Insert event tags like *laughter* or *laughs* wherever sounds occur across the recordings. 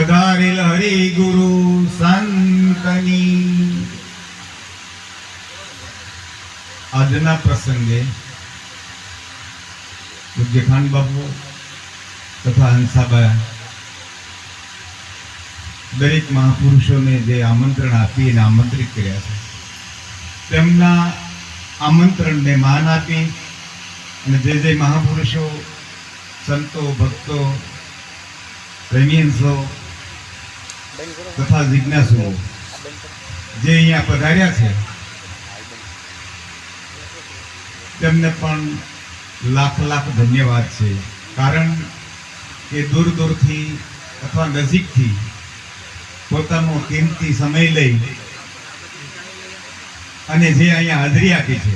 પધારેલ હરિ ગુરુ સંતની. આજના પ્રસંગે પૂજ્ય ખાન બાપુ તથા હંસાબા દરેક મહાપુરુષોને જે આમંત્રણ આપી અને આમંત્રિત કર્યા છે, તેમના આમંત્રણને માન આપી અને જે જે મહાપુરુષો, સંતો, ભક્તો પ્રેમીયન્સો તથા જિજ્ઞાસુઓ. જે અહીંયા પધાર્યા છે તેમને પણ લાખ લાખ ધન્યવાદ છે. કારણ કે દૂર દૂરથી અથવા નજીકથી પોતાનો કિંમતી સમય લઈ અને જે અહીંયા હાજરી આપી છે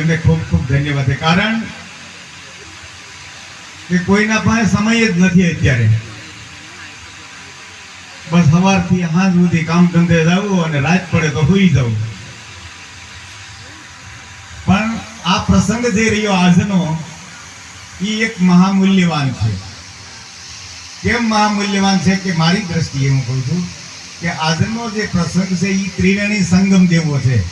એમને ખૂબ ખૂબ ધન્યવાદ છે. કારણ કે કોઈના પાસે સમય જ નથી અત્યારે. સવારથી સાંજ સુધી કામ ધંધે જવું અને રાત પડે તો સુઈ જવું. પણ આ પ્રસંગ જે રહ્યો આજનો, એ એક મહામૂલ્યવાન છે. કેમ મહામૂલ્યવાન છે કે મારી દ્રષ્ટિએ હું કહું છું કે આજનો જે પ્રસંગ છે એ ત્રિવેણી સંગમ જેવો છે.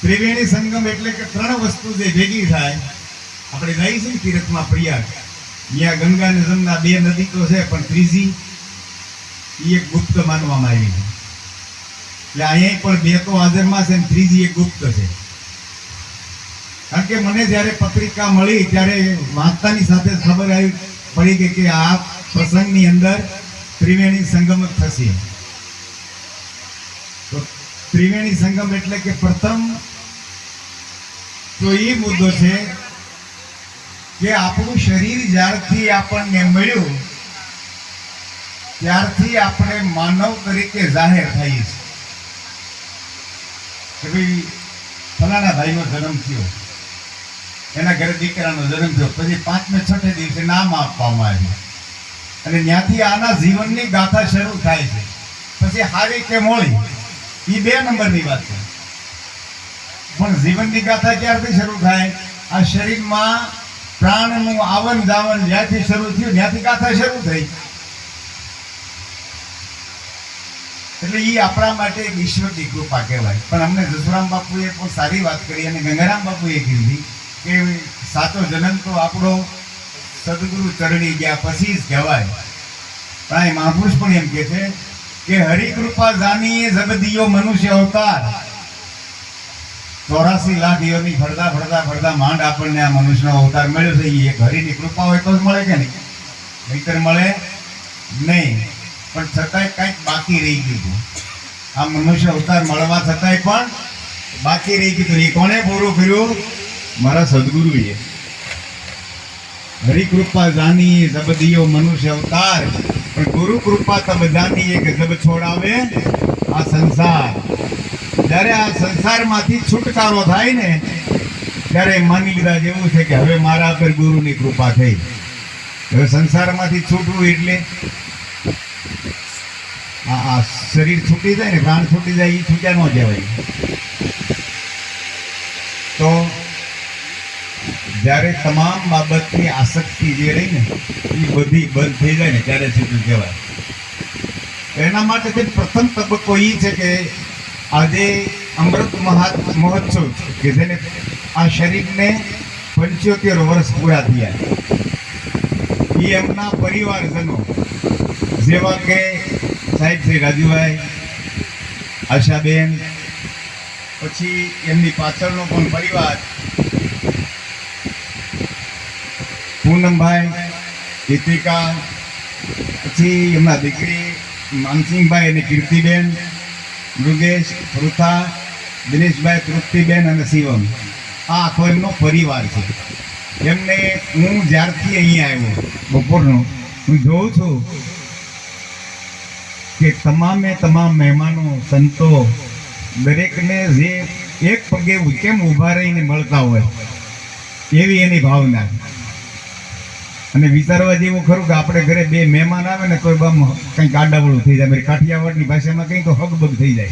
ત્રિવેણી સંગમ એટલે કે ત્રણ વસ્તુ જે ભેગી થાય. આપણે જઈશું તીરથમાં પ્રયાગ. ત્યાં ગંગા અને જમના બે નદી તો છે, પણ ત્રીજી એ એક ગુપ્ત માનવામાં આવી છે. એટલે અહીંયા પણ બે તો હાજરમાં છે ને ત્રીજી એક ગુપ્ત છે. કારણ કે મને જ્યારે પત્રિકા મળી, ત્યારે વાંચતાની સાથે ખબર આવી, પડી ગઈ કે આ પ્રસંગની અંદર ત્રિવેણી સંગમ થશે. તો ત્રિવેણી સંગમ એટલે કે પ્રથમ તો એ મુદ્દો છે કે આપણું શરીર જ્યારથી આપણને મળ્યું, ત્યારથી આપણે માનવ તરીકે જાહેર થઈએ છીએ. કે ભાઈ ફલાણા ભાઈનો જન્મ થયો. એના ઘરે દીકરાનો જન્મ થયો. પછી પાંચમે છઠે દિવસે નામ આપવામાં આવ્યું. અને ત્યાંથી આના જીવનની ગાથા શરૂ થાય છે. પછી હારી કે મોળી એ બે નંબરની વાત છે. પણ જીવનની ગાથા ક્યારથી શરૂ થાય? આ શરીરમાં પ્રાણનું આવન જાવન જ્યાંથી શરૂ થયું, ત્યાંથી ગાથા શરૂ થઈ. એટલે એ આપણા માટે એક ઈશ્વરની કૃપા કહેવાય. પણ અમને જસરામ બાપુએ પણ સારી વાત કરી અને ગંગારામ બાપુએ કીધી કે સાચો જન્મ તો આપણો સદગુરુ ચરણી ગયા પછી જ કહેવાય. પણ એ મહાપુરુષ પણ એમ કે છે કે હરિકૃપા જાનીએ જગદીયો મનુષ્ય અવતાર. ચોરાસી લાખ યોની ફરતા ફરતા ફરતા માંડ આપણને આ મનુષ્યનો અવતાર મળ્યો છે. એ ઘરીની કૃપા હોય તો જ મળે કે નહીં? નહીતર મળે નહીં. પણ છતાંય કંઈક બાકી રહી ગયું આ મનુષ્ય અવતાર મળવા છતાંય પણ બાકી રહી ગયું એ કોણે પૂરું કર્યું? મારા સદગુરુએ. હરિ કૃપા જાની જબદિયો મનુષ્ય અવતાર. પણ ગુરુ કૃપા તબ જાની કે જબ છોડાવે આ સંસાર. જ્યારે આ સંસારમાંથી છુટકારો થાય ને, ત્યારે માની લીધા જેવું છે કે હવે મારા પર ગુરુની કૃપા થઈ. હવે સંસારમાંથી છૂટવું એટલે આ શરીર છૂટી જાય ને, પ્રાણ છૂટી જાય એ છૂટ્યા ન કહેવાય. તો જ્યારે તમામ બાબતની આસક્તિ જે રહી ને એ બધી બંધ થઈ જાય ને, ત્યારે છૂટું કહેવાય. એના માટે પ્રથમ તબક્કો એ છે કે આજે અમૃત મહા મહોત્સવ કે જેને આ શરીરને પંચોતેર વર્ષ પૂરા થયા એ એમના પરિવારજનો, જેવા કે સાહેબ શ્રી રાજુભાઈ, આશાબેન, પછી એમની પાછળનો પણ પરિવાર, પૂનમભાઈ કીર્તિકા પછી એમના દીકરી, માનસિંહભાઈ અને કીર્તિબેન મૃગેશ, પૃથા, દિનેશભાઈ, તૃપ્તિબેન અને શિવમ. આ આખો એમનો પરિવાર છે. એમને હું જ્યારથી અહીંયા આવ્યો બપોરનો, હું જોઉં છું કે તમામે તમામ મહેમાનો, સંતો, દરેકને જે એક પગે કેમ ઊભા રહીને મળતા હોય, એવી એની ભાવના અને વિચારવા જેવું ખરું કે આપણે ઘરે બે મહેમાન આવે ને કોઈ બામ કંઈક આડાવડું થઈ જાય. મારી કાઠિયાવાડની ભાષામાં કંઈક તો હગબગ થઈ જાય.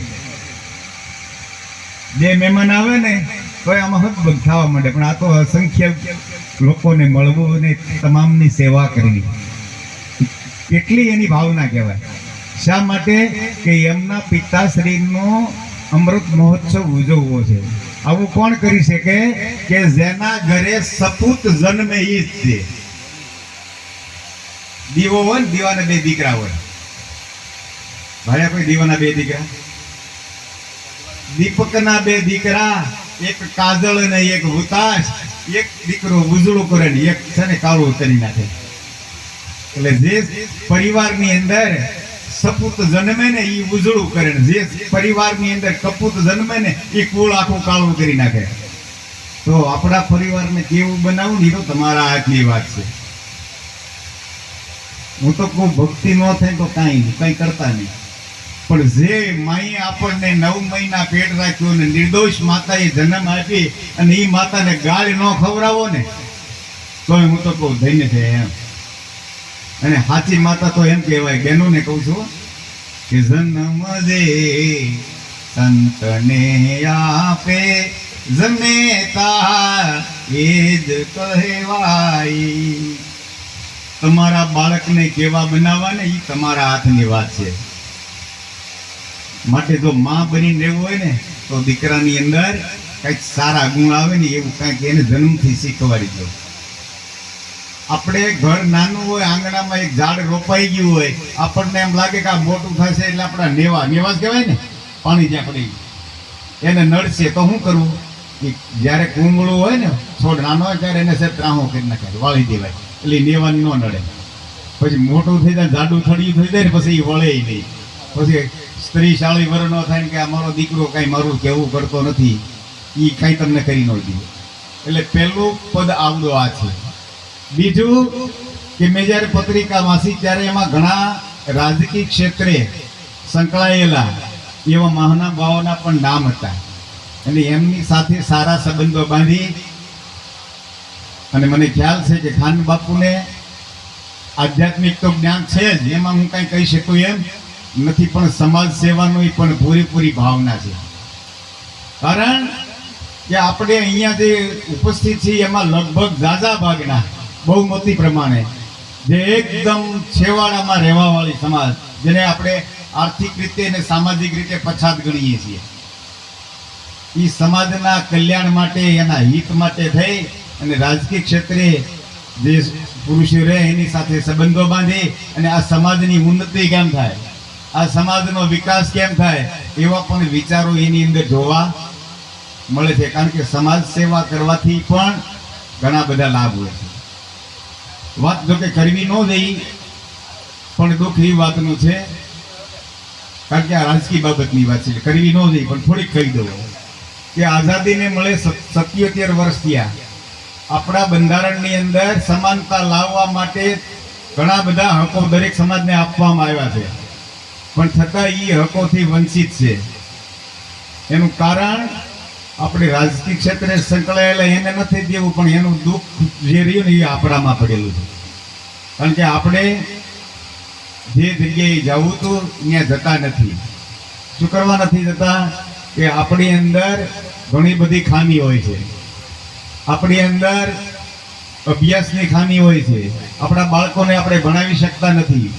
બે મહેમાન આવે ને તો આમાં હગબગ થવા માંડે. પણ આ તો અસંખ્ય લોકોને મળવું અને તમામની સેવા કરવી. કેટલી એની ભાવના કહેવાય. શા માટે? કે એમના પિતાશ્રીનો અમૃત મહોત્સવ ઉજવવો છે. આવું કોણ કરી શકે? કે જેના ઘરે સપૂત જન્મે ઈ જ છે. દીવો હોય ને દીવાના બે દીકરા હોય. ભાઈ આપણે દીવાના બે દીકરા? દીપકના બે દીકરા, એક કાજળ ને એક હુતાશ. એક દીકરો ઉજળું કરે ને એક છે ને કાળું કરી નાખે. એટલે જે પરિવારની અંદર સપૂત જન્મે ને એ ઉજળું કરે ને, જે પરિવારની અંદર કપૂત જન્મે ને એ કુળ આખું કાળું કરી નાખે. તો આપણા પરિવારને કેવું બનાવવું ને એ તો તમારા હાથની વાત છે. હું તો કહું, ભક્તિ ન થાય તો કાંઈ નહીં, કંઈ કરતા નહીં. પણ જે માએ આપણને નવ મહિના પેટ રાખ્યો ને નિર્દોષ માતાએ જન્મ આપી અને એ માતાને ગાળ ન ખવડાવો ને, તોય હું તો કહું, ધન્ય છે એમ. અને સાચી માતા તો એમ કહેવાય, બહેનોને કહું છું કે જન્મ દે સંતને આપે જનેતા એ જ કહેવાય. તમારા બાળકને કેવા બનાવવા ને એ તમારા હાથની વાત છે. માટે જો માં બની રહેવું હોય ને, તો દીકરાની અંદર કંઈક સારા ગુણ આવે ને, એવું કંઈક એને જન્મથી શીખવાડી દો. આપણે ઘર નાનું હોય, આંગણામાં એક ઝાડ રોપાઈ ગયું હોય, આપણને એમ લાગે કે આ મોટું થશે એટલે આપણા નેવા નેવા જ કહેવાય ને, પાણી જ્યાં પડી. એને નડશે તો શું કરવું કે જ્યારે કુંગળું હોય ને, છોડ નાનો હોય ત્યારે એને છે ત્રાહો કરી નાખે, વાળી દેવાય. એટલે નેવાની ન નડે. પછી મોટું થઈ જાય, જાડું થડિયું થઈ જાય ને પછી એ વળે નહીં. પછી સ્ત્રી શાળી ન થાય ને કે અમારો મારો દીકરો કાંઈ મારું કહેવું કરતો નથી એ કાંઈ તમને કરી ન દીધું એટલે પહેલું પદ આવડો આ છે. બીજું કે મેં જ્યારે પત્રિકા વાંચી ત્યારે એમાં ઘણા રાજકીય ક્ષેત્રે સંકળાયેલા એવા મહાનુભાવોના પણ નામ હતા. અને એમની સાથે સારા સંબંધો બાંધી અને મને ખ્યાલ છે કે ખાન બાપુને આધ્યાત્મિક તો જ્ઞાન છે જ, એમાં હું કાંઈ કહી શકું એમ નથી, પણ સમાજ સેવાની પણ પૂરેપૂરી ભાવના છે. કારણ કે આપણે અહીંયા જે ઉપસ્થિત છીએ, એમાં લગભગ ઝાઝા ભાગના બહુમતી પ્રમાણે, જે એકદમ છેવાડામાં રહેવાવાળી સમાજ, જેને આપણે આર્થિક રીતે અને સામાજિક રીતે પછાત ગણીએ છીએ. એ સમાજના કલ્યાણ માટે, એના હિત માટે થઈ અને રાજકીય ક્ષેત્રે જે પુરુષો રહે, એની સાથે સંબંધો બાંધી અને આ સમાજની ઉન્નતિ કેમ થાય? આ સમાજનો વિકાસ કેમ થાય? એવા પણ વિચારો એની અંદર જોવા મળે છે. કારણ કે સમાજ સેવા કરવાથી પણ ઘણા બધા લાભ હોય છે. વાત જો કે કરવી ન જઈ, પણ દુઃખ એ વાતનું છે. કારણ કે આ રાજકીય બાબતની વાત છે. કરવી ન જઈ, પણ થોડીક કહી દઉં. કે આઝાદીને મળે સત્યોતેર વર્ષ થયા. આપણા બંધારણની અંદર સમાનતા લાવવા માટે ઘણા બધા હકો દરેક સમાજને આપવામાં આવ્યા છે. પણ છતાં એ હકોથી વંચિત છે. એનું કારણ આપણે રાજકીય ક્ષેત્રે સંકળાયેલા એને નથી દેવું, પણ એનું દુઃખ જે રહ્યું ને એ આપણામાં પડેલું છે. કારણ કે આપણે જે જગ્યાએ જવું હતું, ત્યાં જતા નથી. શું કરવા નથી જતા? કે આપણી અંદર ઘણી બધી ખામી હોય છે. આપણી અંદર અભ્યાસની ખામી હોય છે. આપણા બાળકોને આપણે ભણાવી શકતા નથી.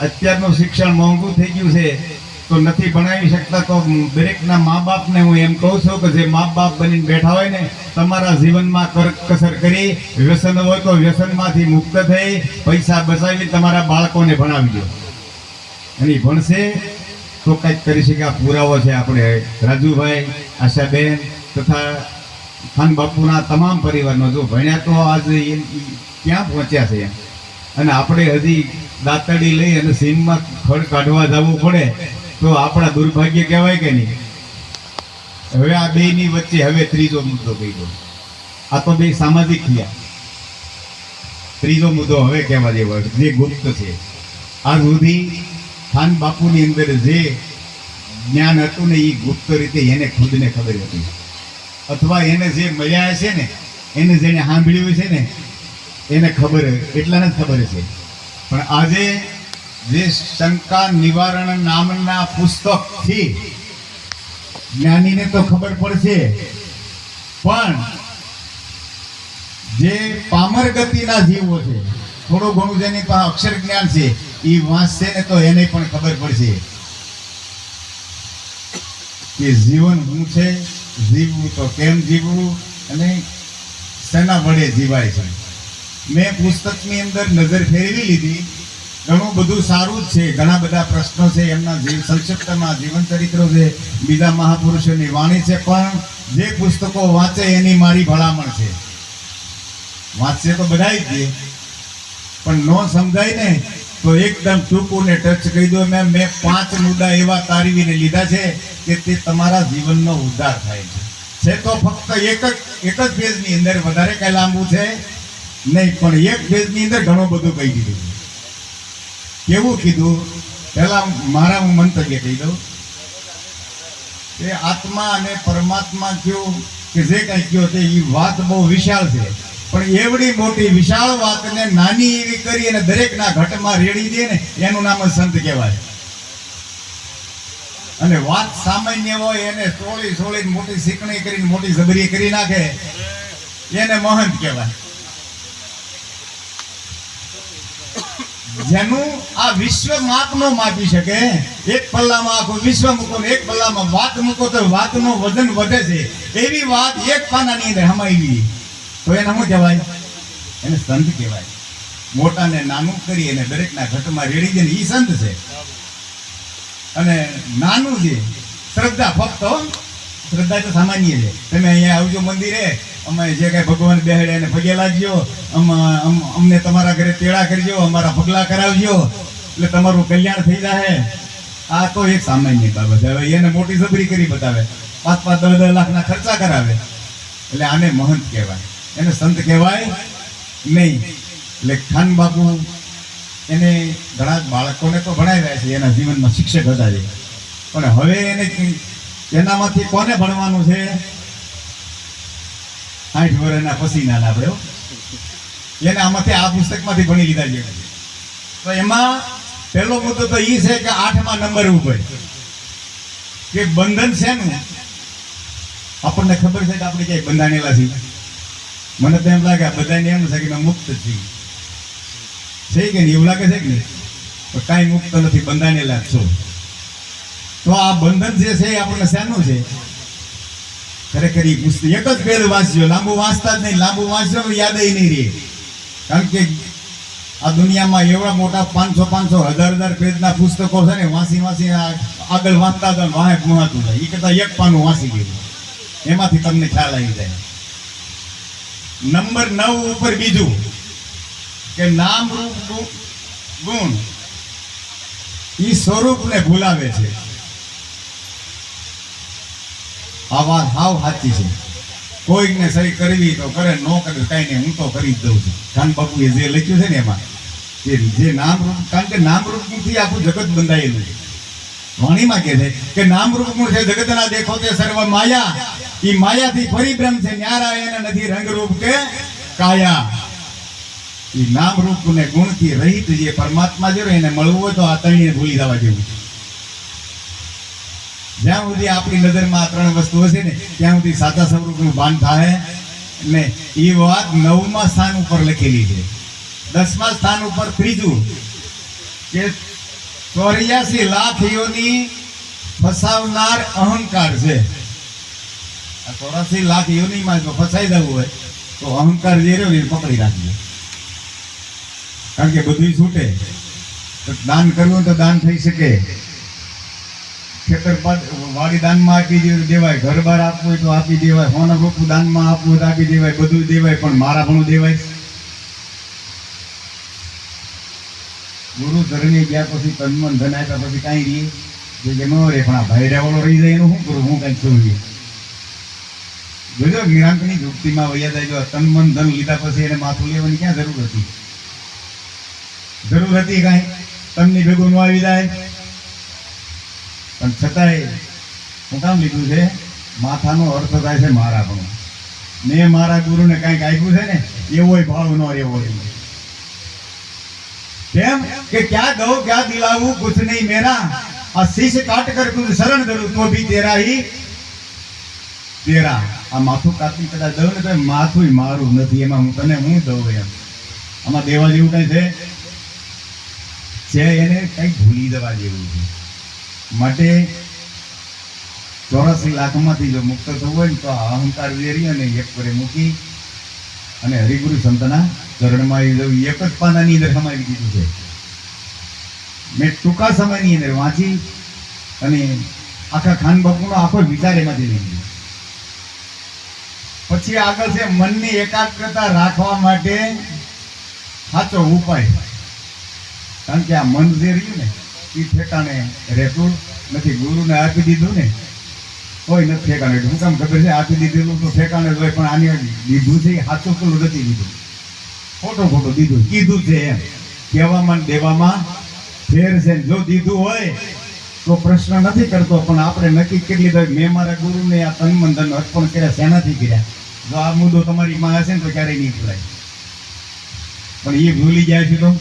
અત્યારનું શિક્ષણ મોંઘું થઈ ગયું છે, તો નથી ભણાવી શકતા તો દરેકના મા બાપને હું એમ કહું છું કે જે મા બાપ બનીને બેઠા હોય ને, તમારા જીવનમાં કરકસર કરી, વ્યસન હોય તો વ્યસનમાંથી મુક્ત થઈ, પૈસા બચાવી તમારા બાળકોને ભણાવજો. અને ભણશે તો કંઈક કરી શકે. આ પુરાવો છે આપણે રાજુભાઈ, આશાબેન તથા ખાન બાપુના તમામ પરિવારનો જો ભણ્યા તો આજે ક્યાં પહોંચ્યા છે? અને આપણે હજી દાંતડી લઈ અને સીમમાં ખડ કાઢવા જવું પડે, તો આપણા દુર્ભાગ્ય કહેવાય કે નહીં? હવે આ બેની વચ્ચે હવે ત્રીજો મુદ્દો કહી આ તો બે સામાજિક થયા. ત્રીજો મુદ્દો હવે કહેવા જેવો જે ગુપ્ત છે. આ સુધી ખાન બાપુની અંદર જે જ્ઞાન હતું ને એ ગુપ્ત રીતે એને ખુદને ખબર હતી. અથવા એને જે મળ્યા છે ને, એને જેને સાંભળ્યું છે ને, એને ખબર એટલાને જ ખબર છે પણ આજે જે શંકા નિવારણ નામના પુસ્તકથી જ્ઞાનીને તો ખબર પડશે. પણ જે પામર ગતિના જીવો છે, થોડું ઘણું જેની પાસે અક્ષર જ્ઞાન છે, એ વાંચશે ને તો એને પણ ખબર પડશે. કે જીવન શું છે? જીવવું તો કેમ જીવવું? અને શેના વડે જીવાય છે? મેં પુસ્તકની અંદર નજર ફેરવી લીધી. ઘણું બધું સારું જ છે. ઘણા બધા પ્રશ્નો છે. એમના જીવ સંક્ષિપ્તમાં જીવન ચરિત્રો છે. બીજા મહાપુરુષોની વાણી છે. પણ જે પુસ્તકો વાંચે એની મારી ભલામણ છે. વાંચશે તો બધા જ પણ ન સમજાય ને તો એકદમ ટૂંકું ને ટચ કહી દો. મેં મેં પાંચ મુદ્દા એવા તારવીને લીધા છે કે તે તમારા જીવનનો ઉદ્ધાર થાય છે. છે તો ફક્ત એક જ એક જ પેજની અંદર વધારે કંઈ લાંબુ છે નહીં, પણ એક પેજની અંદર ઘણું બધું કહી દીધું કેવું કીધું? પહેલાં મારા હું મંતવ્ય કહી દઉં. કે આત્મા અને પરમાત્મા કયો કે જે કંઈ કયો તે એ વાત બહુ વિશાળ છે. પણ એવડી મોટી વિશાળ વાતને નાની એવી કરી અને દરેકના ઘટમાં રેડી દે ને, એનું નામ સંત કહેવાય. અને વાત સામાન્ય હોય, એને સોળી સોળી મોટી શીખણી કરીને મોટી જબરી કરી નાખે, એને મહંત કહેવાય. જેનું આ વિશ્વ માપ નો માપી શકે, એક પલ્લામાં આખું વિશ્વ મૂકો એક પલ્લામાં વાત મૂકો તો વાતનું વજન વધે છે. એવી વાત એક પાનાની અંદર હમાવી તો એને શું કહેવાય? એને સંત કહેવાય. મોટાને નાનું કરી અને દરેકના ઘટમાં રેડી દે ને એ સંત છે. અને નાનું છે. શ્રદ્ધા ફક્ત શ્રદ્ધા તો સામાન્ય છે. તમે અહીંયા આવજો મંદિરે. અમે જે કાંઈ ભગવાન બેહડે એને પગે લાગજો અમ- અમ- અમને તમારા ઘરે તેડા કરજો. અમારા પગલા કરાવજો. એટલે તમારું કલ્યાણ થઈ જાય આ તો એક સામાન્ય બાબત હવે એને મોટી સબરી કરી બતાવે. પાંચ પાંચ દસ દસ લાખના ખર્ચા કરાવે. એટલે આને મહંત કહેવાય. એને સંત કહેવાય નહીં. એટલે ખાન બાપુ, એને ઘણા બાળકોને તો ભણાવ્યા છે, એના જીવનમાં શિક્ષક હતા છે પણ હવે એને એનામાંથી કોને ભણવાનું છે? આઠ વર્ષના પછી ના આપણે એને આમાંથી આ પુસ્તકમાંથી ભણી લીધા છે. તો એમાં પહેલો મુદ્દો તો એ છે કે આઠમા નંબર ઉપર. કે બંધન છે ને આપણને ખબર છે કે આપણે ક્યાંય બંધાણેલા છીએ. મને તો એમ લાગે બધાને એમ છે કે મુક્ત છીએ છે કે નહીં? એવું લાગે છે કે નહીં? પણ કાંઈ મુક્ત નથી બંધાણેલા જ છો. તો આ બંધન જે છે એ આપણને શેનું છે? ખરેખર એ પુસ્તક એક જ પેજ વાંચજો લાંબુ વાંચતા જ નહીં. લાંબુ વાંચજો તો યાદ નહીં રહે. કારણ કે આ દુનિયામાં એવડા મોટા પાંચસો પાંચસો હજાર હજાર પેજના પુસ્તકો છે ને, વાંચી વાંચી આગળ વાંચતા હતા વાહે ગુમાતું જાય એ કરતાં એક પાનું વાંચી ગયું એમાંથી તમને ખ્યાલ આવી જાય. નંબર નવ ઉપર બીજું, કે નામ રૂપ ગુણ એ સ્વરૂપને ભૂલાવે છે. આ વાત હાવ સાચી છે. કોઈકને સહી કરવી તો કરે, ન કરે કઈ નહીં હું તો કરી જ દઉં છું. ખાન બાપુએ જે લખ્યું છે ને એમાં કે જે નામ રૂપ, કારણ કે નામરૂપથી આખું જગત બંધાયેલું છે. વાણીમાં કહે છે કે નામ રૂપ ગુણ છે જગતના દેખો તે સર્વ માયા. ઈ માયાથી પરિભ્રમ છે નારાયણ નથી રંગરૂપ કે કાયા. ઈ નામ રૂપ ને ગુણથી રહિત જે પરમાત્મા જો એને મળવું હોય તો આ ત્રણેય ભૂલી જવા જેવું છે. જ્યાં સુધી આપણી નજરમાં આ ત્રણ વસ્તુઓ છે ને, ત્યાં સુધી સાચા સ્વરૂપનું ભાન થાય ને એ વાત નવમા સ્થાન ઉપર લખેલી છે. દસમા સ્થાન ઉપર ત્રીજું કે ચોર્યાસી લાખ યોની ફસાવનાર અહંકાર છે. ચોરાસી લાખ યોનીમાં જો ફસાઈ જવું હોય, તો અહંકાર જે રહ્યો એ પકડી રાખજો. કારણ કે બધું છૂટે. તો દાન કરવું તો દાન થઈ શકે. ખેતર વાડી દાનમાં આપી દેવાય. ઘર બાર આપવું હોય તો આપી દેવાય. હોના રોપું દાનમાં આપવું તો આપી દેવાય. બધું દેવાય, પણ મારા ભણું દેવાય. ગુરુ ધરણી ગયા પછી તનમન ધન આપ્યા પછી કાંઈ રહી જે ન રહે પણ આ ભાઈ રહી જાય એનું શું કરું? હું કાંઈક છું જોજો નિરાંતની યુક્તિમાં વૈયા જાય જો તન મન ધન લીધા પછી એને માથું લેવાની ક્યાં જરૂર હતી? જરૂર હતી કાંઈ? તનની ભેગું ન આવી જાય? પણ છતાંય હું કામ લીધું છે? માથાનો અર્થ થાય છે મારા પણ. મેં મારા ગુરુને કાંઈક આપ્યું છે ને એવોય ભાવ ન એવો કેમ? કે ક્યાં દો ક્યાં દિલાવું, કુછ નહીં મેરા. આ શીશ કાટ કર શરણ ધરું, તો ભી તેરા તેરા, આ માથું કાપી કદાચ દઉં ને તો માથું મારું નથી, એમાં હું તને હું દઉં એમ. આમાં દેવા જેવું કંઈ છે? છે એને કંઈક ભૂલી દેવા જેવું છે. માટે ચોરાસી લાખમાંથી જો મુક્ત થવું હોય ને તો અહંકાર વેરી અને એક કરે મૂકી અને હરિગુરુ સંતના ચરણમાં આવી જવું. એક જ પાનાની અંદર સમાવી દીધું છે. મેં ટૂંકા સમયની અંદર વાંચી અને આખા ખાન બાપુનો આખો વિચાર એમાંથી લઈ લીધો પછી આગળ છે મનની એકાગ્રતા રાખવા માટે સાચો ઉપાય. કારણ કે આ મન જે રહ્યું ને એ ઠેકાણે રહેતું નથી. ગુરુને આપી દીધું ને કોઈ નથી ઠેકાણે હું કામ ખબર છે? આપી દીધેલું તો ઠેકાણે જ હોય, પણ આની દીધું છે એ સાચું પેલું નથી દીધું? ખોટો ખોટો દીધું. કીધું છે એમ. કહેવામાં દેવામાં ફેર છે જો દીધું હોય, તો પ્રશ્ન નથી કરતો, પણ આપણે નક્કી કરી લીધો મેં મારા ગુરુને આ તન મંદન અર્પણ કર્યા, શેનાથી કર્યા? જો આ મુદ્દો તમારી માં હશે ને તો ક્યારેય નહીં ભૂલાય. પણ એ ભૂલી જાય છે તો?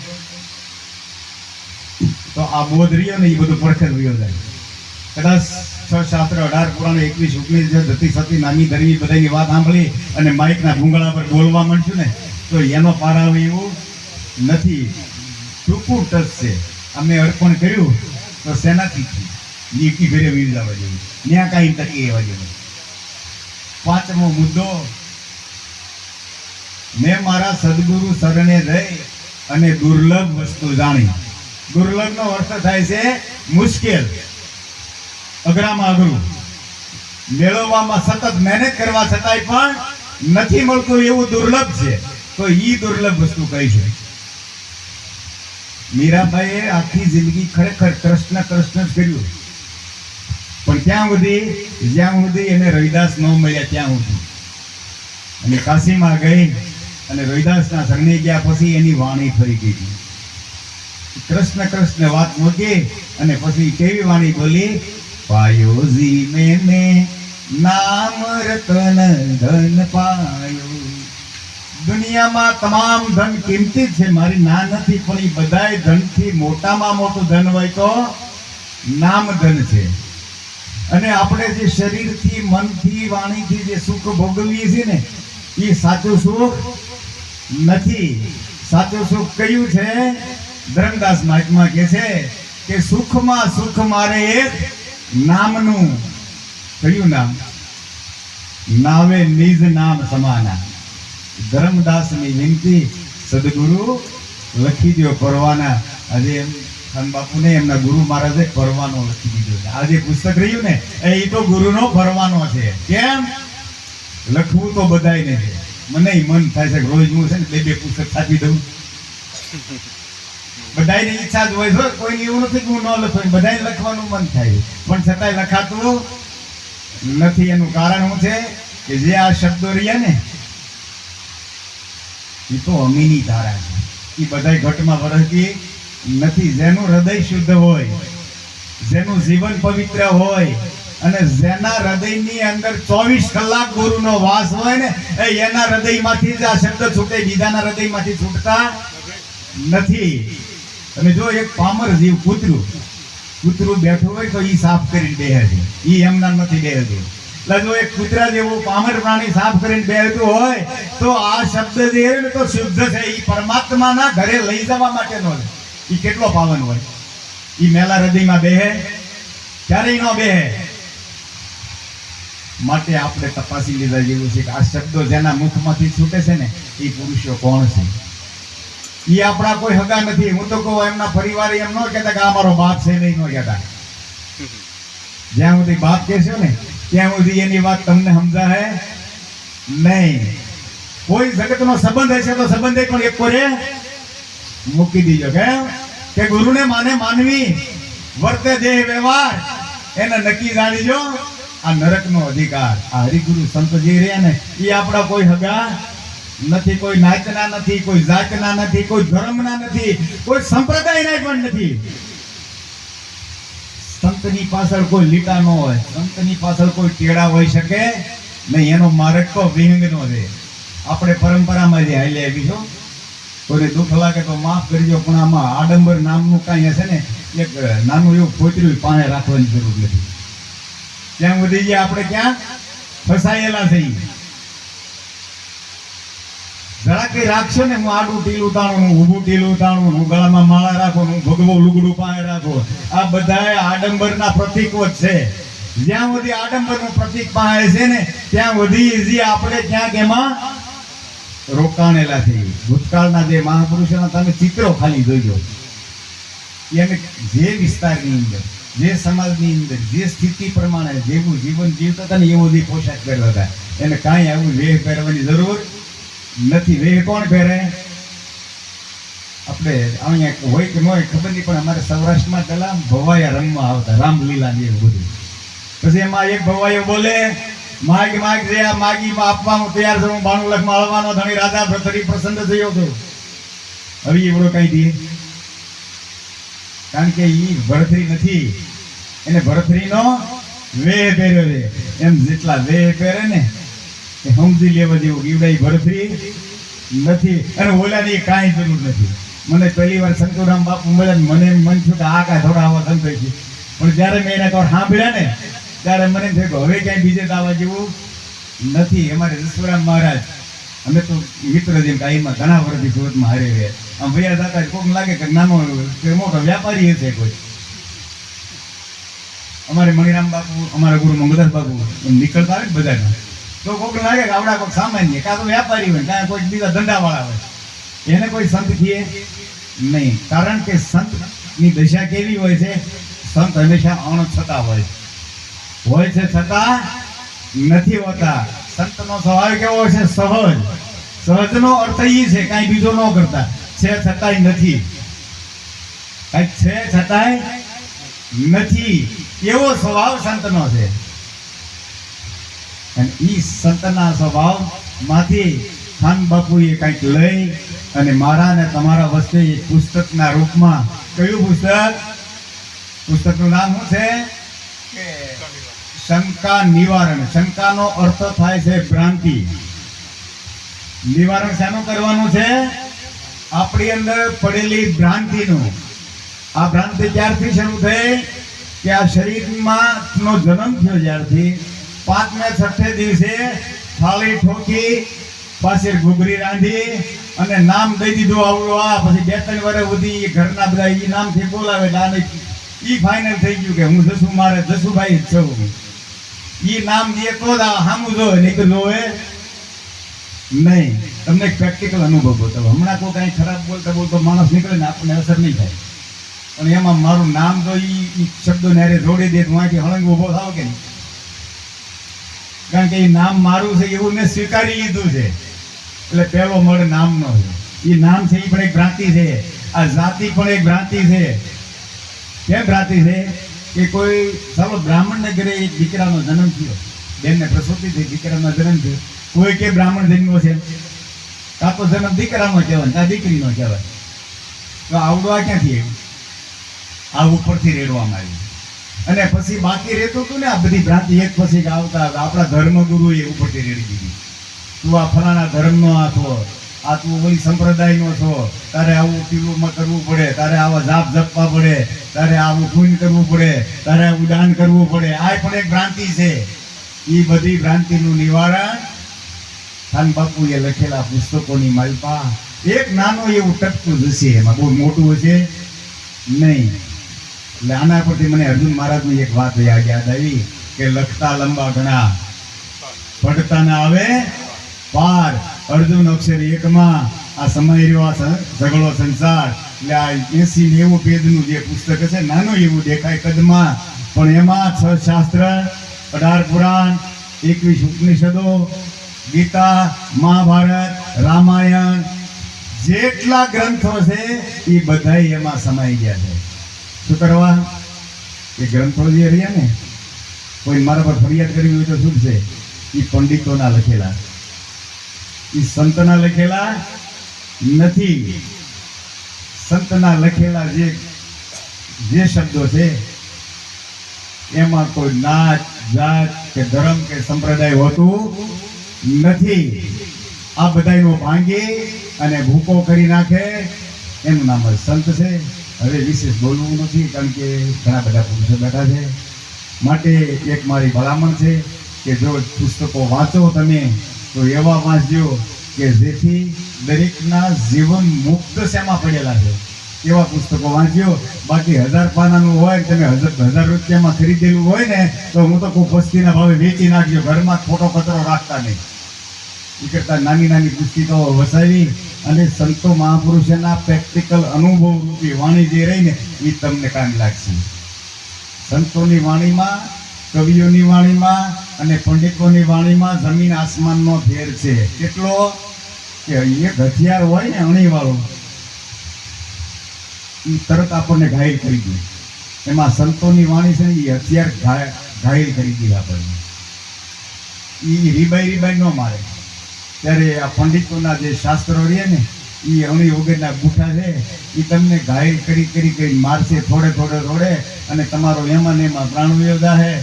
તો આ બોધ રહ્યો ને એ બધું પડખર રહ્યો જાય. કદાચ છ શાસ્ત્ર અઢાર પુરાણ, એકવીસ ઓગણીસ ધતી સતી, નાની ધરવી બધાની વાત સાંભળી અને માઇકના ભૂંગળા પર બોલવા માંડશું ને, તો એનો પાર આવે એવું નથી. ટૂંકું ટચ છે. અમે અર્પણ કર્યું, તો શેનાથી નીકી ભેરે વીર જવા. જેવું ત્યાં કાંઈ તકી એવા જેવું. પાંચમો મુદ્દો મેં મારા સદગુરુ શરણે રહી અને દુર્લભ વસ્તુ જાણી. દુર્લભનો અર્થ થાય છે મુશ્કેલ. અઘરામાં અઘરું. મેળવવામાં સતત મહેનત કરવા છતાંય પણ નથી મળતું એવું દુર્લભ છે. તો એ દુર્લભ વસ્તુ કઈ છે? મીરાબાઈએ આખી જિંદગી ખરેખર કૃષ્ણ કૃષ્ણ જ કર્યું. પણ ત્યાં સુધી? જ્યાં સુધી એને રવિદાસ ન મળ્યા ત્યાં સુધી. અને કાશીમાં ગઈ અને રવિદાસના શરણે ગયા પછી એની વાણી ફરી ગઈ. કૃષ્ણ કૃષ્ણ વાત મૂકી અને પછી કેવી વાણી બોલી? પાયોજી મેને નામ રતન ધન પાયો. દુનિયામાં તમામ ધન કિંમતી છે. મારી ના નથી, પણ એ બધાય ધનથી મોટામાં મોટું ધન હોય તો નામ ધન છે. અને આપણે જે શરીરથી, મનથી, વાણીથી જે સુખ ભોગવીએ છીએ ને એ સાચું સુખ નથી. સાચું સુખ કયું છે? ધરમદાસ મહાત્મા કહે છે કે સુખમાં સુખ મારે એક નામનું. કયું નામ? નાવે નિજ નામ સમાના. ધરમદાસની વિનંતી સદગુરુ લખી દો પરવાના. આજે ખાન બાપુને એમના ગુરુ મહારાજે પરવાનો લખી દીધો છે. આ જે પુસ્તક રહ્યું ને, એ તો ગુરુનો પરવાનો છે. કેમ? લખવું તો બધાયને છે. મને મન થાય છે રોજ હું છે ને બે બે પુસ્તક છાપી દઉં. *laughs* બધાની ઈચ્છા જ હોય છે કોઈને એવું નથી કે હું ન લખું બધાય લખવાનું મન થાય પણ છતાંય લખાતું નથી. એનું કારણ શું છે કે જે આ શબ્દો રહ્યા ને એ તો અમીની ધારા છે. એ બધાય ઘટમાં વરસતી નથી. જેનું હૃદય શુદ્ધ હોય જેનું જીવન પવિત્ર હોય અને જેના હૃદયની અંદર ચોવીસ કલાક ગુરુનો વાસ હોય ને, એ એના હૃદયમાંથી જ આ શબ્દ છૂટે, બીજાના હૃદયમાંથી છૂટતા નથી. તમે જો એક પામર જીવ કૂતરું કૂતરું બેઠું હોય તો ઈ સાફ કરીને બેહે છે ઈ એમના નથી બેહતું. એટલે જો એક કૂતરા જેવું પામર પ્રાણી સાફ કરીને બેહતું હોય, તો આ શબ્દ જે ને તો શુદ્ધ છે. ઈ પરમાત્માના ઘરે લઈ જવા માટેનો છે ઈ કેટલો પાવન હોય? ઈ મેલા હૃદયમાં બેહે? ક્યારેય ન બેહે. માટે આપણે તપાસી લીધા જેવું છે કે આ શબ્દો જેના મુખમાંથી છૂટે છે ને, એ પુરુષો કોણ છે? એ આપણા કોઈ હગા નથી. હું તો કહું, એમના પરિવાર એમ ન કહેતા કે આ મારો બાપ છે નહીં ન કહેતા. જ્યાં સુધી બાપ કહેશો ને, ત્યાં સુધી એની વાત તમને સમજાય નહીં. કોઈ જગતનો સંબંધ હશે તો સંબંધ પણ એક કોરે મૂકી દીજો કેમ કે ગુરુને માને માનવી. વર્તે દેહ વ્યવહાર. એને નક્કી જાણીજો. આ નરકનો અધિકાર, આ હરિગુરુ સંત જે ને, એ આપણા કોઈ હગા નથી, કોઈ નાચના નથી, કોઈ જાતના નથી, કોઈ ધર્મના નથી, કોઈ સંપ્રદાયના પણ નથી. સંતની પાછળ કોઈ લીટા ન હોય, સંતની પાછળ કોઈ ટેડા હોઈ શકે નહીં, એનો માર્ગ તો વિહંગનો છે. આપણે પરંપરામાં જે હાલી આવી છો કોઈને દુઃખ લાગે તો માફ કરજો, પણ આમાં આડંબર નામનું કાંઈ હશે ને, એક નાનું એવું ખોતર્યું પાણી રાખવાની જરૂર નથી. ત્યાં સુધી જે આપણે ક્યાં ફસાયેલા થઈ. જરા કઈ રાખશો ને, હું આડું ટીલ તાણું હું ઊભું ટીલ ઉતાણું હું ગળામાં માળા રાખો, હું ભગવો લુગડું પાણી રાખો. આ બધા આડંબરના પ્રતીકો જ છે. જ્યાં સુધી આડંબરનું પ્રતીક પાસે છે ને, ત્યાં સુધી જે આપણે ક્યાંક એમાં રોકાણેલા છે ભૂતકાળના જે મહાપુરુષોના તમે ચિત્રો ખાલી જોઈજો એને જે વિસ્તારની અંદર જે સમાજની અંદર જે સ્થિતિ પ્રમાણે જેવું જીવન જીવતા હતા ને એવો જે પોશાક પહેરતા હતા. એને કાંઈ આવું વેહ પહેરવાની જરૂર નથી. વેહ કોણ પહેરે? આપણે અહીંયા હોય કે ન હોય ખબર નહીં, પણ અમારે સૌરાષ્ટ્રમાં પેલા ભવાયા રમવા આવતા, રામલીલા ને એવું બધું. પછી એમાં એક ભવાયો બોલે, માગ માગ જે આ માગીમાં આપવાનું તૈયાર હું બાણું લખ માળવાનો ધણી રાજા ભરતરી પ્રસન્ન થયો હતો હવે એવડો કઈ દે? કારણ કે એ ભરતરી નથી. એને ભરથરીનો વેહ પહેર્યો છે. એમ જેટલા વેહ પહેરે ને, એ સમજી લેવા જેવું ગીવડાઈ ભરથરી નથી. અને ઓલાની કાંઈ જરૂર નથી. મને પહેલી વાર શંકરરામ બાપુ મળ્યા મને મન થયું કે આ કાંઈ થોડા આવા સંત છે. પણ જ્યારે મેં એના કર સાંભળ્યા ને, ત્યારે મને થયું કે હવે ક્યાંય બીજે દાવા જેવું નથી. અમારે જસવરામ મહારાજ, અમે તો મિત્ર જેમ કાંઈમાં ઘણા વર્ષથી સુરતમાં હારે રહ્યા. આમ ભૈયા દાદા કોક લાગે કે નાનો મોટો વ્યાપારી હશે કોઈ. અમારે મણિરામ બાપુ, અમારા ગુરુ મંગલદાસ બાપુ નીકળતા હોય ને બધાના. તો કોઈક લાગે કે આવડા કોઈક સામાન્ય, કાં તો વ્યાપારી હોય કોઈ બીજા ધંધાવાળા હોય. એને કોઈ સંત કહીએ નહીં. કારણ કે સંતની દશા કેવી હોય છે? સંત હંમેશા અણછતા હોય. હોય છે છતાં નથી હોતા. સંતનો સ્વભાવ કેવો છે? સહજ. સહજનો અર્થ એ છે, કાંઈ બીજો ન કરતા. છે છતાંય નથી. કાંઈક છે છતાંય નથી. એવો સ્વભાવ સંતનો છે. અને એ સંતના સ્વભાવમાંથી ખાન બાપુએ કંઈક લઈ અને મારા અને તમારા વચ્ચે પુસ્તકના રૂપમાં કયું પુસ્તક? પુસ્તકનું નામ શું છે? શંકા નિવારણ. શંકાનો અર્થ થાય છે ભ્રાંતિ. નિવારણ શાનું કરવાનું છે? આપણી અંદર પડેલી ભ્રાંતિનું. આ ભ્રાંતિ ક્યારથી શરૂ થઈ? કે આ શરીરમાં જન્મ થયો જ્યારથી. પાંચમે છઠ્ઠે દિવસે થાળી ઠોકી, પાછી ઘૂઘરી રાંધી અને નામ દઈ દીધું આવડું આ. પછી બે ત્રણ વર્ષ સુધી ઘરના બધા એ નામથી બોલાવે એટલે ઈ ફાઇનલ થઈ ગયું કે હું જસુ, મારે જસુભાઈ જ છું. એ નામ દે તો જ આ સામું જોવે નહીં જોવે નહીં. તમને પ્રેક્ટિકલ અનુભવ હતો હમણાં કોઈ કાંઈ ખરાબ બોલતા બોલતો માણસ નીકળે ને આપણને અસર નહીં થાય. પણ એમાં મારું નામ તો ઈ ઈ શબ્દો ને હારે જોડી દે તો હું અહીંથી હળંગ ઊભો થાવ કે નહીં. કારણ કે એ નામ મારું છે એવું મેં સ્વીકારી લીધું છે. એટલે પહેલો મળ નામનો છે. એ નામ છે એ પણ એક ભ્રાંતિ છે. આ જાતિ પણ એક ભ્રાંતિ છે. કેમ ભ્રાંતિ છે? કે કોઈ, ચાલો બ્રાહ્મણને ઘરે એક દીકરાનો જન્મ થયો. બેનને પ્રસૂતિ થઈ, દીકરાનો જન્મ થયો. કોઈ કે બ્રાહ્મણ જન્મ્યો છે? કાં તો જન્મ દીકરાનો કહેવાય કાં દીકરીનો કહેવાય? તો આવડો આ ક્યાંથી આવ્યું? આ ઉપરથી રેડવામાં આવ્યું અને પછી બાકી રહેતું હતું ને, આ બધી ભ્રાંતિ એક પછી આવતા આપણા એ ઉપરથી રેડી દીધી. તું આ ફલાણા ધર્મનો આ છો, આ તું ઓલી સંપ્રદાયનો છો, તારે આવું પીવું કરવું પડે, તારે આવા જાપ જપવા પડે, તારે આવું પૂન કરવું પડે, તારે આવું દાન કરવું પડે. આ પણ એક ભ્રાંતિ છે. એ બધી ભ્રાંતિનું નિવારણ ખાન બાપુએ લખેલા પુસ્તકોની માલપા. એક નાનો એવું ટપકું જશે એમાં બહુ મોટું હશે? નહીં. એટલે આના પરથી મને અર્જુન મહારાજની એક વાત યાદ આવી કે લખતા લંબા ઘણા પડતા ના આવે પાર. અર્જુન અક્ષર એકમાં. આ સમય રહ્યો, આ સઘળો સંસાર. એટલે આ એસી નેવું પેજનું જે પુસ્તક છે નાનું એવું દેખાય કદમાં. પણ એમાં છ શાસ્ત્ર, અઢાર પુરાણ, એકવીસ ઉપનિષદો, ગીતા, મહાભારત, રામાયણ, જેટલા ગ્રંથો છે, એ બધા એમાં સમાઈ ગયા છે. શું કરવા? એ ગ્રંથો જે રહ્યા ને? કોઈ મારા પર ફરિયાદ કરવી હોય તો શું છે એ પંડિતોના લખેલા. એ સંતના લખેલા નથી. સંતના લખેલા જે જે શબ્દો છે, એમાં કોઈ નાચ, જાત કે ધર્મ કે સંપ્રદાય હોતું નથી. આ બધાનો ભાંગી અને ભૂકો કરી નાખે. એનું નામ જ સંત છે. હવે વિશેષ બોલવું નથી, કારણ કે ઘણા બધા પુરુષો બેઠા છે. માટે એક મારી ભલામણ છે કે જો પુસ્તકો વાંચો તમે, તો એવા વાંચજો કે જેથી દરેકના જીવન મુક્ત શેમાં પડેલા છે. એવા પુસ્તકો વાંચ્યો બાકી હજાર પાનાનું હોય તમે હજાર હજાર રૂપિયામાં ખરીદેલું હોય ને, તો હું તો કોઈ પસ્તીના ભાવે વેચી નાખ્યો ઘરમાં ખોટો કચરો રાખતા નહીં. કરતાં નાની નાની પુસ્તિકાઓ વસાવી અને સંતો મહાપુરુષોના પ્રેક્ટિકલ અનુભવ રૂપી વાણી જે રહીને એ તમને કામ લાગશે. સંતોની વાણીમાં, કવિઓની વાણીમાં અને પંડિતોની વાણીમાં જમીન આસમાનનો ફેર છે. કેટલો? કે એક હથિયાર હોય ને અણીવાળો એ તરત આપણને ઘાયલ કરી દે. એમાં સંતોની વાણી છે ને એ હથિયાર ઘાયલ કરી દે આપણને. એ રીબાઈ રીબાઈ ન મારે. ત્યારે આ પંડિતોના જે શાસ્ત્રો રહે ને એ અણી વગરના બુઠા છે એ તમને ઘાયલ કરી કરી કરી મારશે, થોડે થોડે થોડે અને તમારો એમાં ને એમાં પ્રાણ વયો હે.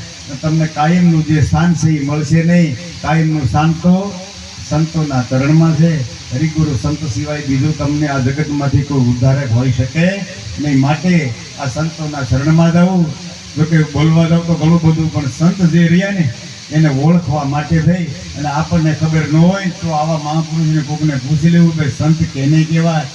તમને કાયમનું જે સ્થાન છે એ મળશે નહીં. કાયમનું સ્થાન તો સંતોના ચરણમાં છે. હરિગુરુ સંત સિવાય બીજું તમને આ જગતમાંથી કોઈ ઉદ્ધારક હોઈ શકે નહીં. માટે આ સંતોના શરણમાં જવું જોકે બોલવા જાવ તો ઘણું બધું, પણ સંત જે રહ્યા ને એને ઓળખવા માટે થઈ અને આપણને ખબર ન હોય તો આવા મહાપુરુષને કોકને પૂછી લેવું કે સંત કેને કહેવાય?